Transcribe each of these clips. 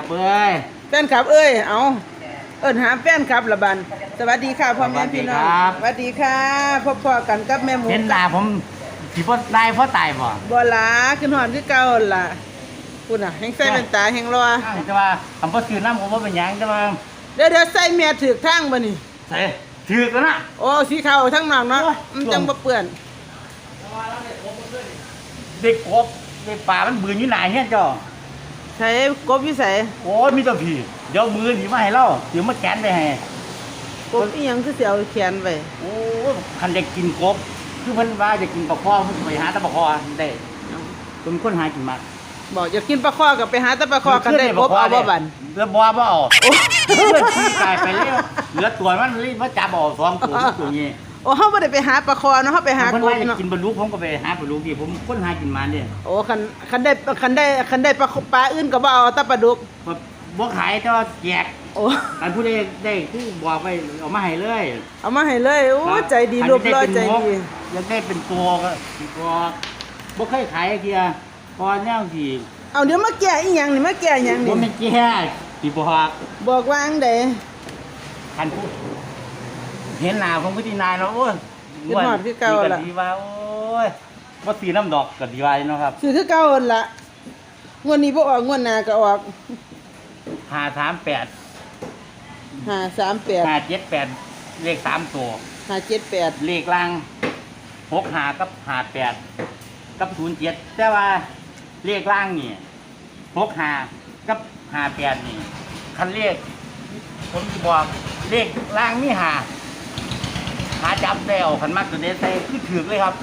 ครับเอ้ยแฟนคลับเอ้ย เอาเอิ้นหาแฟนคลับละบันสวัสดีค่ะพ่อแม่พี่น้องสวัสดีครับสวัสดีค่ะพ่อๆกันกับแม่หมูเห็นหน้าผมสิบ่ได้เพราะตายบ่บัวหลาขึ้นหอนคือเก่าหั่นล่ะคุณน่ะแฮงใส่แว่นตาแฮงรอแต่ว่าคำว่าซื้อน้ำผมว่าเป็นหยังแต่ว่าเดี๋ยวเดี๋ยวใส่แม่ถือกทางบ่นี่ใส่ถือกันนะโอ้สีขาวทั้งนอกเนาะโอ้ยมันจังบ่เปื้อนเด็กกบเด็กป่ามันบืนอยู่หนาเฮียเจ้า ใส่กบวิสัยโอ้ยมีแต่ผีเดี๋ยวมือหนีมาให้เราเดี๋ยวมาแกนไปให้กบอีหยังคือสิเอาแขนไว้โอ้ยคันจะกินกบ คือเพิ่นว่าจะกินปลาคอเพิ่นไปหาแตะปลาคอได้เป็นคนหากินมากบอกอยากกินปลาคอกับไปหาแต่ปลาคอกันได้กบเอาบ่บันแล้วบ่บ่เอาเพื่อนขี้กายไปแล้วเหลือตัวมันรีบมาจับเอาสองตัวตัวนี้ โอ้เฮาบ่ได้ไปหาปลาคอเนาะเฮาไปหาเพิ่นกบว่าจะเนาะกินบรรลุผมก็ไปหาบรรลุที่ผมคนหากินมาเนี่ยโอ้คันคันได้คันได้คันได้ปลาปลาอื่นก็บ่เอาแต่ปลาดุกบ่ขายแต่ว่าแจกโอ้อันผู้ใดได้คือบอกไปเอามาให้เลยเอามาให้เลยโอ้ครับใจดีรูปร้อยใจดี อยากได้เป็นตัวก็ตัวบ่เคยขายไอ้เกียพอแนวที่เอาเดี๋ยวมาแก่อีหยังนี่มาแก่อีหยังบ่นี่แม่นแก่สิบอก บอกว่าจังไดคันพูด เห็นหน้าผมก็ที่นายเนาะโอ้ยขึ้นฮอดคือเก่าล่ะ ดีว่าโอ้ยบ่สีน้ำดอกก็ดีว่าเนาะครับซื้อคือเก่าหั่นล่ะงวดนี้บ่ออกงวดหน้าก็ออก538 538 578เลขสามตัว 578เลขล่างหกหากับหาแปดกับศูนย์เจ็ดแต่ว่าเลขล่างนี่หกหากับหาแปดนี่คันเลขผมจะบอกเลขล่างนี่หา หาจับได้เอาคันมักตัวเดใส่คือถือเลยครับ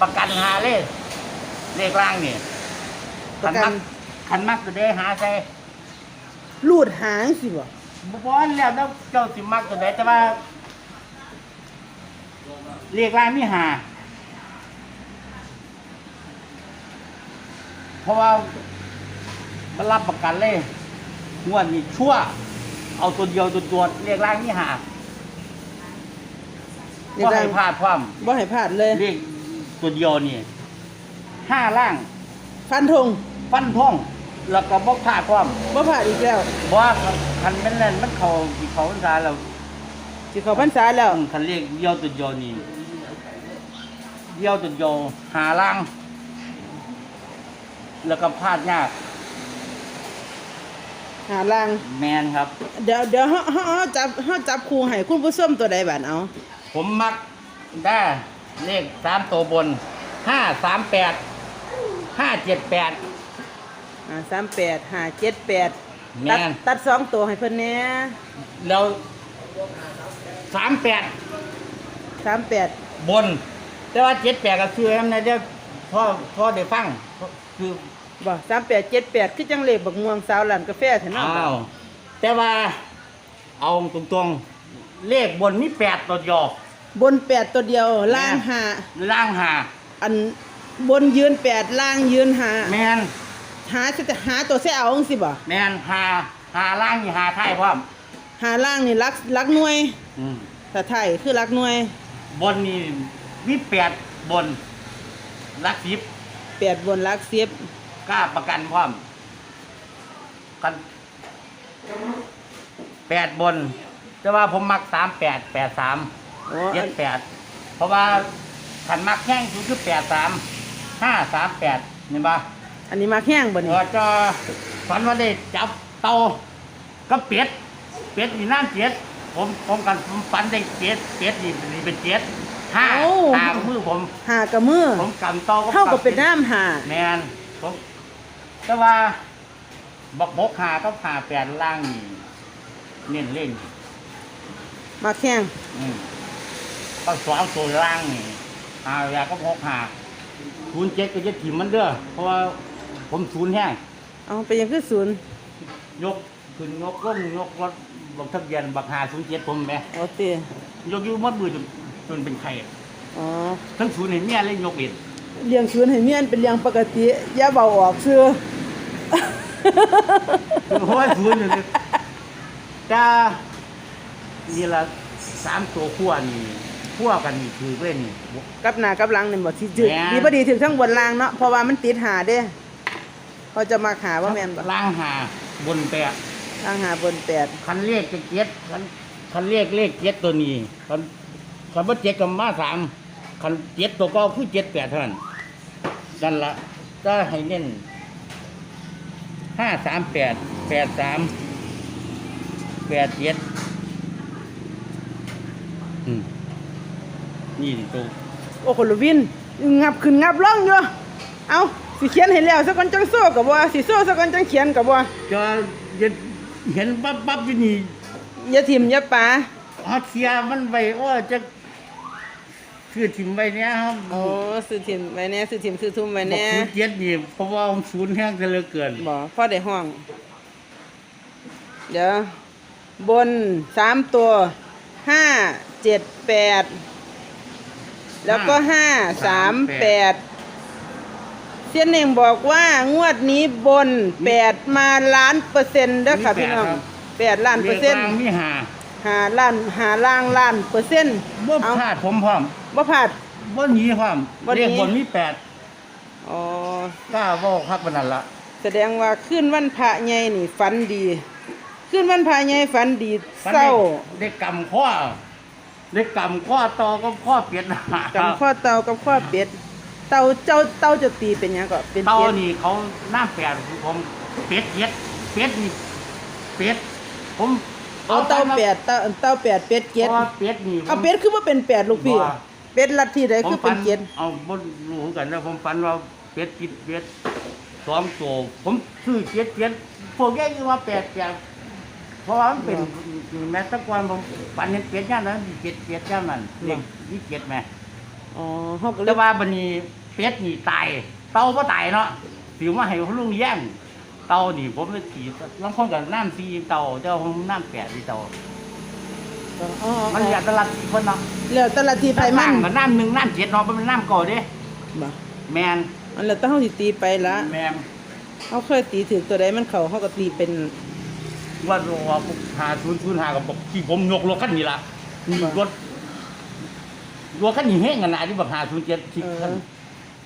ประกันหาเลขเลขล่างนี่ปคัระนกัมันกคันมักตัวเดหาใส่ลูดหางสิบ่บ่บอนแล้วแล้วเจ้าสิมักตัวใดแต่ว่าเรียกร้านนี่หาเพราะว่ามันรับประกันเลยงวดนี้ชั่วเอาตัวเดียวตัวตัวเรียกร้านนี่หา เรียก็กได้ให้พลาดความบ่ให้พลาดเลย เรียกตัวเดียวนี่ห้าล่างฟันธงฟันท่องแล้วก็บอกพลาดความบ่พลาดอีกแล้วเพราะว่าคันเป็นนั่นมันเขาที่เขาพรรษาแล้วสิเข้าพรรษาแล้ว คันเรียกเยี่ยวตุดโยนี่เยี่ยวตุดโยหาล่าง แล้วก็พลาดยากหาล่าง แมนครับ เดี๋ยวเดี๋ยวเฮาเฮาเฮาจับเฮาจับคู่ให้คุณผู้ชมตัวใดบัดเอา ผมมักได้เลขสามตัวบนห้าสามแปดห้าเจ็ดแปดอ่า38 578แม่ตัดนตัดสองตัวให้เพิ่นแหน่แล้วสามแปด38บน แต่ว่าเจ็ดแปดก็คือให้มันได้พ่อพ่อได้ฟังคือบ่38 78คือจังเลขบักม่วงสาวร้านกาแฟแท้เนาะอ้าวแต่ว่าเอาตรงๆ เลขบนมีแปดตัวเดียว บน8ตัวเดียว ล่างแม่5ล่างหาอันบนยืน8ล่างยืนแมน5หาจะหาตัวใส่เอาจังซี่บ่แมนหาหาล่างนี่หาไทายพร้อมหาล่างนี่ลักลักหน่วยอืมถ้าไทยคือลักหน่วย บนนี่มีแปดบนลักสิบ8บนลัก10กล้าประกันพร้อมกันแปดบน แต่ว่าผมมักสามแปดแปดสาม อ๋อเจ็ดแปดเพราะว่าขันมักแข้งสุดคือแปดสามห้าสามแปดเห็นปะอันนี้มาแข้งบ่เอนี่อจะฝันว่าได้จับเตาก็เป็ดเป็ดนี่น้ำเจ็ดผมผมกันผมฝันได้เจ็ดเป็ดนี่นี่เป็นเจ็ดห้า ตามมือผม หากระมือผมกำเตาเท่ากับเป็นน้ำหาแมนผมแต่ว่าบักบกหาก็หาแปดล่างนี่เน้นเล่น มาแข้งอืม ก็สองตัวล่างนี่หาอยาก็หกหาศูนย์เจ็ดก็จะถิ่มมันเด้อเพราะว่าผมศูนย์แห้งเอาไปยังคือศูนย์ยกขึ้นยกล่มยกรถบักทะเบียนบักหาศูนย์เจ็ดผมแหม่เอาเตียกอยู่มัดมือจนจนเป็นไข่อ๋อทั้งศูนย์เห็นเมียเลยยกเองเลี้ยงศูนย์ให้เมียนเป็นเลี้ยงปกติอย่าเบาออกซื่อเพราะว่าศูนย์อยู่เลยจ้านี่ละสามตัวขั้วนี่ ขั้วกันนี่คือเล่นนี่ กับหน้ากับหลังนี่บ่สิถึกแม่น ดีบ่ดีถึงทั้งบนล่างเนาะเพราะว่ามันติดหาเด้เขาจะมาหาว่าแม่นบ่ล่างหาบนแปดทางหาบนแปดคันเลขจะเจ็ดคันคันเลขเลขเจ็ดตัวนี้คันคันว่าเจ็ดกับมาสามคันเจ็ดตัวก็คือเจ็ดแปดเท่านั้นนั่นละก็ให้เน้นห้าสามแปดแปดสามแปดเจ็ดอืม นี่ตัวโอ้คนละวินงับขึ้นงับล่องอยู่เอาสิเขียนให้แล้วสักคนจังโซ่กับบ่สิโซ่สักคนจังเขียนกับบ่จะจะเห็นปั๊บปั๊บที่นี่อย่าทิมอย่าปาฮอตเสียมันไปว่าจะคือถิ่มไปเนี้ยครับโอ้ซื้อทิมไว้แน่ซื้อทิมซื้อทุ่มไว้บอกแน่ศูนย์เจ็ดนี่เพราะว่าผมศูนย์แห้งจะเหลือเกินบ่พอได้ห้อง เดี๋ยวบนสามตัวห้าเจ็ดแปด แล้วก็ห้าสามแปดเสียนเองบอกว่างวดนี้บนแปดมาล้านเปอร์เซ็นต์เด้อค่ะพี่น้องแปดล้านเปอร์เซ็นต์รียกว่ามีหาหาล้านหาล่างล้านเปอร์เซ็นต์บ่เอาพลาดผมพร้อมบ่พลาด บ่หนีพร้อมบ่หนี เรียกบนมีแปดอ๋อ กล้าเว่าคักปานนั้นละแสดงว่าขึ้นวันพระใหญ่นี่ฝันดี ขึ้นวันพระใหญ่ฝันดีมันเศร้า ได้ได้กำข้อ ได้กำข้อต่อก็ข้อเปลี่ยนกับข้อเตากับข้อเป็ด เตาเจ้าเตาจะตีเป็นหยังก็เป็นเต่าเป็ดนี่เขาหน้าแปดผมเป็ดเย็ดเป็ดนี่เป็ดผมเอาเตาแปดเตาเตาแปดเป็ดเพเจ็ดราะว่าเป็ดนี่ผม เอาเป็ดคือว่าเป็นแปดลูกพี่ว่า เป็ดลัทธิใดผมคือเป็นฝัเจ็ดเอาบนรู้กันนะผมฝันว่าเป็ดกินเป็ดสองตัวผมซื้อเจ็ดเป็ดพวกแกคือว่าแปดแปดเพราะว่ามันเป็น แม้แตะกอนผมฝันเห็นเป็ดย่านนั้นเจ็ดเป็ดย่านนั้นเรียกนี่เจ็ดไหมอ๋อเฮาก็เลแต่ยว่าบันนี้เป็ดนี่ตาย เต่าก็ตายเนาะถือว่าให้เขาลุงแย่งเต่านี่ผมเลยขี่บางคนกับน้ำซีเต่าเจ้าผมน้ำแปดที่เต่าอ๋ออ๋อมันอยากตลาดคนเนาะแล้วแต่ละทีไผมันกับน้ำหนึ่งน้ำเจ็ดเนาะมันเป็นน้ำเก่าเด้ บ่แมนอันแล้วแต่เฮาสิตีไปละแมน เฮาเคยตีถึงตัวใดมันเข้าเฮาก็ตีเป็น ว่าว่าหาศูนย์ศูนย์หากับบอกที่ผมยกรถคันนี้ละรถรถคันนี้แห้งกันนะที่บอกหาศูนย์เจ็ดที่เอคันอ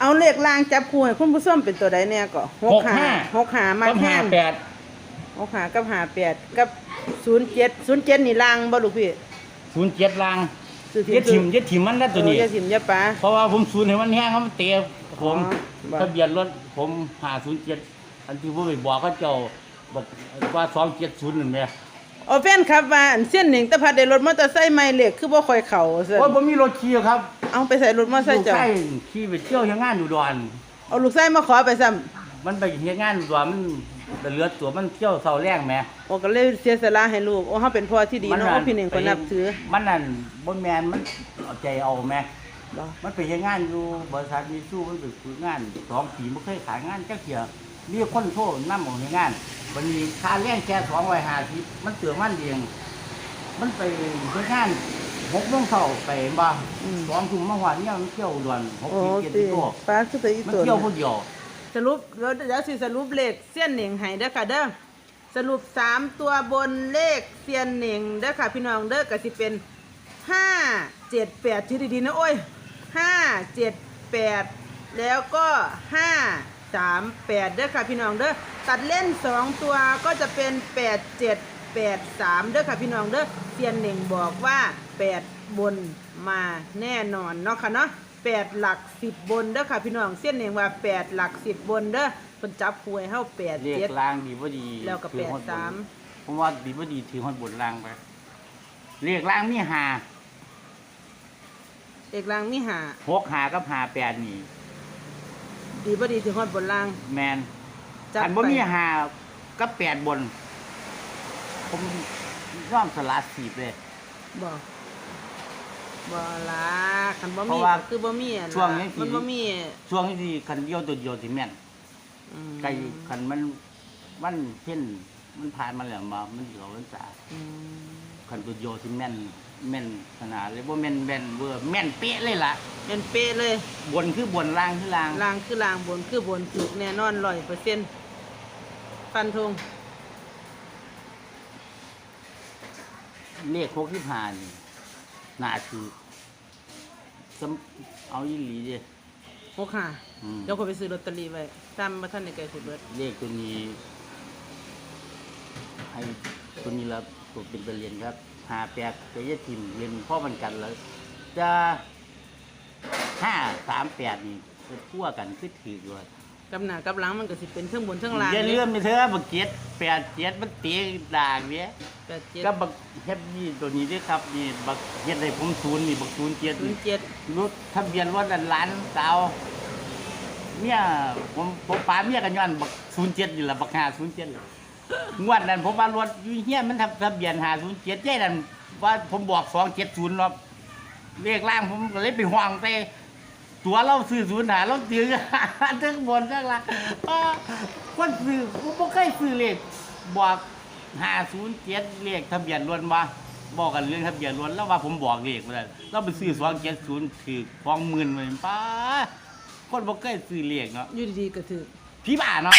เอาเลขล่างจับคู่ให้คุณผู้ชมเป็นตัวใดแน่ก็หกห้าหกหามาก็แห้หางแปดหกหากับหาแปดกับศูนย์เจ็ดศูนย์เจ็ดนี่ล่างบ่ลูกพี่ศูนย์เจ็ดลางซื้อเจ็ดถิ่มเจ็ดถิ่มมันแล้วตัวนี้เอออย่าถิ่มอย่าปาเพราะว่าผมศูนย์ให้มันแห้งเขามันเตะผมอ๋อบ่ทะเบียนรถผมหาศูนย์เจ็ดอันที่ผมไปบอกเขาเจ้า บอกว่าสองเจ็ดศูนย์นั่นแหละโอ้แฟนครับว่าอันเส้นหนึ่งแตะพัดได้รถมอเตอร์ไซค์ใหม่เล็กคือบ่ค่อยเข้าซั่นโอ้ยผมมีรถขี่ครับเอาไปใส่รถมอเตอร์ไซค์เจ้าใช่ขี่ไปเที่ยวยังงานอยู่ดอน เอาลูกไส้มาขอไปซ้ำมันไปเที่ยวงานอยู่ดอนมันเหลือตัวมันเที่ยวเสาแรงแหมโอ้ก็เลยเสียสละให้ลูก โอ้เฮาเป็นพ่อที่ดีเนาะโอ้พี่หนึ่งคนนับถือมันนั่นบนแมนมันเอาใจเอาแหมบ่มันไปเฮ็ดงานอยู่บริษัทมีสู้มันไปฝึกงานสองปีไม่เคยขายงานจักเที่ย มีคนโทษนำของในงานวันนี้ค่าแรงแค่สองร้อยห้าสิบมันเตือมันเองมันไปเฮ็ดงานหกโมงเช้าไปบ่สองทุ่มมาหวานเนี่ยมันเที่ยวด่วนหกโอ้ปีเจ็ดติตัวป้าคือไปอีมันตัวเที่ยวคนเดียว สรุปเดี๋ยวเดี๋ยวสิสรุปเลขเสี้ยนเหน่งให้เด้อค่ะเด้อสรุปสามตัวบนเลขเซียนเหน่งเด้อค่ะพี่น้องเด้อก็สิเป็นห้าเจ็ดแปดชื่อดีๆนะโอ้ยห้าเจ็ดแปดแล้วก็ห้า สามแปดเด้อค่ะพี่น้องเด้อตัดเล่นสองตัวก็จะเป็นแปดเจ็ดแปดสามเด้อค่ะพี่น้องเด้อเซียนเหน่งบอกว่าแปดบนมาแน่นอนเนาะค่ะเนาะแปดหลักสิบบนเด้อค่ะพี่น้องเซียนเหน่งว่าแปดหลักสิบบนเด้อคนจับหวยเฮาแปดเรียเจ็ดกลางดีบ่ดีแล้วก็ถือฮอดแปดสามบนผมว่าดีบ่ดีถือฮอดบนลางไปเรียกลางมีหาเอกลางมีหาหกหากับหาแปดนี่ ดีบ่ดีถึงฮอดบนล่างแมนจัดอันบ่ไปมีหากับแปดบน ผมย่อมสลัดสีบเลย บ่บ่ละคันบ่เพมีราะว่าก็คือบ่มีอะล่ะช่วงนี้สิ มันบ่มีช่วงที่คันเดียวตัวเดียวสิแม่นอืมไก่คันมันมันเช่นมันผ่านมาแล้วมา มันเหลือวันษาอืมคันตัวเดียวสิแม่น แม่นขนาดเลยบ่แม่นแม่นเวอร์แม่นเป๊ะเลยล่ะ เป็นเป๊ะเลยบนคือบนล่างคือล่างล่างคือล่างบนคือบนถูกแน่นอน100%ฟันธงเลขหกที่ผ่านนี่น่าคือสำเอาอีหลีเด้หกห้าอืมเดี๋ยวคนไปซื้อลอตเตอรี่ไว้ตามมาท่านในไกลสิเบิดเลขตัวนี้ให้ตัวนี้ละตัวเป็นตะเรียนครับ หาแปดจะยะทิมเรียนพ่อมันกันแล้วจะห้าสามแปดนี่จะทั่วกันคือถืออยู่ว่ากับหน้ากับหลังมันก็สิเป็นเครื่องบนเครื่องล่างอย่าเลื่อมไปเถอะบักเจ็ดแปดเจ็ดมันตีด่างเนี้ยแปดเจ็ดก็บักเฮ็ดนี่ตัวนี้ด้วยครับนี่บักเฮ็ดให้ผมศูนย์นี่บักศูนย์เจ็ดศูนนี่ย์เจ็ดรถทะเบียนรถอันล้านสาวเนี่ยผมผมป้าเมียกันย้อนบักศูนย์เจ็ดอยู่ละบักห้าศูนย์เจ็ด งวดนั้นผมว่ารถอยู่เฮียมันทำทะเบียนหาศูนย์เจ็ดเจ๊นั่นว่าผมบอกสองเจ็ดศูนย์เนาะเลขล่างผมก็เลยไปห่วงไปตัวเราซื้อศูนย์หาเราถือทั้งบนทั้งล่างอ้าคนซื้อผมบ่เคยซื้อเลขบอกห้าศูนย์เจ็ดเลขทะเบียนรถมาบอกกันเรื่องทะเบียนรถแล้วว่าผมบอกเลขมาแล้วเราไปซื้อสองเจ็ดศูนย์ถือฟองหมื่นเลยป้าคนบ่เคยซื้อเลขเนาะอยู่ดีๆก็ถือ พี่บ้าเนาะ